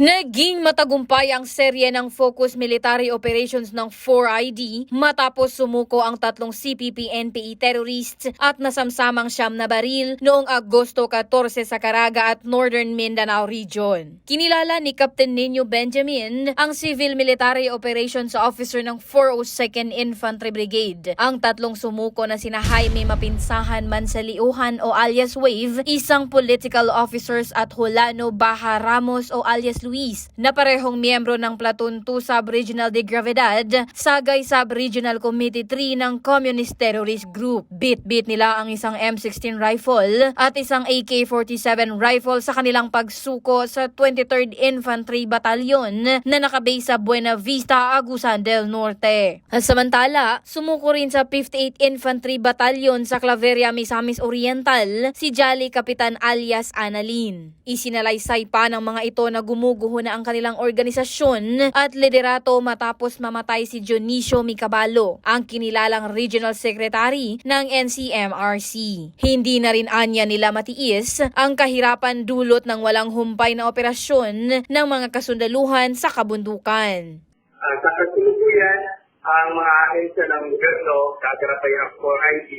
Naging matagumpay ang serye ng Focus Military Operations ng 4ID matapos sumuko ang tatlong CPP-NPE terrorists at nasamsamang siyam na baril noong Agosto 14 sa Caraga at Northern Mindanao Region. Kinilala ni Captain Nino Benjamin, ang Civil Military Operations Officer ng 402nd Infantry Brigade. Ang tatlong sumuko na sina Jaime Mapinsahan Mansaliuhan o alias Wave, isang political officers at Hulano Baha Ramos o alias Luis na parehong miyembro ng Platoon 2 Sub-Regional de Gravedad, Sagay Sub-Regional Committee 3 ng Communist Terrorist Group. Bit-bit nila ang isang M16 rifle at isang AK-47 rifle sa kanilang pagsuko sa 23rd Infantry Battalion na nakabase sa Buena Vista, Agusan del Norte. Samantala, sumuko rin sa 58th Infantry Battalion sa Claveria, Misamis Oriental si Jolly Kapitan alias Annalyn. Isinalaysay pa ng mga ito na gumuguho na ang kanilang organisasyon at liderato matapos mamatay si Dionisio Micabalo, ang kinilalang Regional Secretary ng NCMRC. Hindi na rin anya nila matiis ang kahirapan dulot ng walang humpay na operasyon ng mga kasundaluhan sa kabundukan. Uh, sa kasulukuyan, ang mga ahensya ng gobyerno, kagarapay ang 4ID,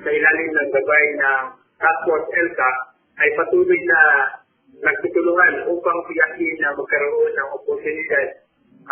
sa ilalim ng gabay ng Task Force ELCA, ay patuloy na nagtutulungan upang tiyakin na magkaroon ng oportunidad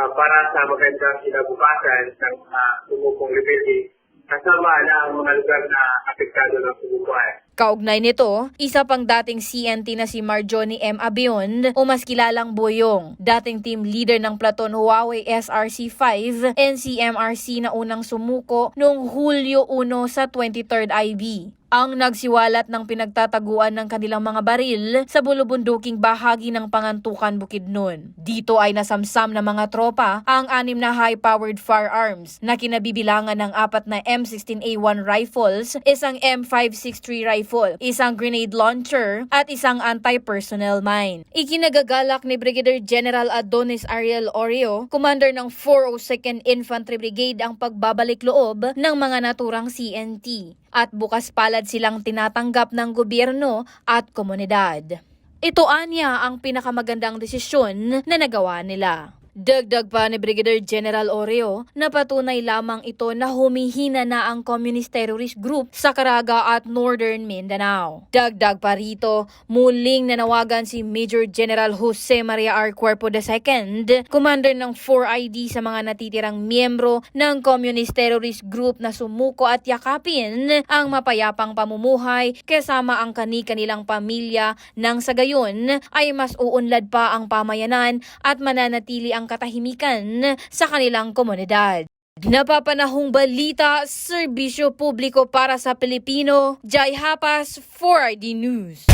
ah, para sa magandang kinabukasan ng uh, sumukong rebelde kasama na ang mga lugar na apektado ng sumukuan. Kaugnay nito, isa pang dating CNT na si Marjonie M. Abion o mas kilalang Boyong, dating team leader ng Platon Huawei SRC-5, NCMRC na unang sumuko noong Hulyo 1 sa 23rd IB ang nagsiwalat ng pinagtataguan ng kanilang mga baril sa bulubunduking bahagi ng Pangantukan Bukidnon. Dito ay nasamsam ng mga tropa ang anim na high-powered firearms na kinabibilangan ng apat na M16A1 rifles, isang M563 rifle, isang grenade launcher at isang anti-personnel mine. Ikinagagalak ni Brigadier General Adonis Ariel Oreo, commander ng 402nd Infantry Brigade ang pagbabalik loob ng mga naturang CNT at bukas palad silang tinatanggap ng gobyerno at komunidad. Ito anya ang pinakamagandang desisyon na nagawa nila. Dagdag pa ni Brigadier General Oreo na patunay lamang ito na humihina na ang Communist Terrorist Group sa Caraga at Northern Mindanao. Dagdag pa rito, muling nanawagan si Major General Jose Maria R. Cuerpo II, commander ng 4ID sa mga natitirang miyembro ng Communist Terrorist Group na sumuko at yakapin ang mapayapang pamumuhay kasama ang kani-kanilang pamilya nang sa gayon ay mas uunlad pa ang pamayanan at mananatili ang katahimikan sa kanilang komunidad. Napapanahong balita, serbisyo publiko para sa Pilipino, Jai Hapas, 4ID News.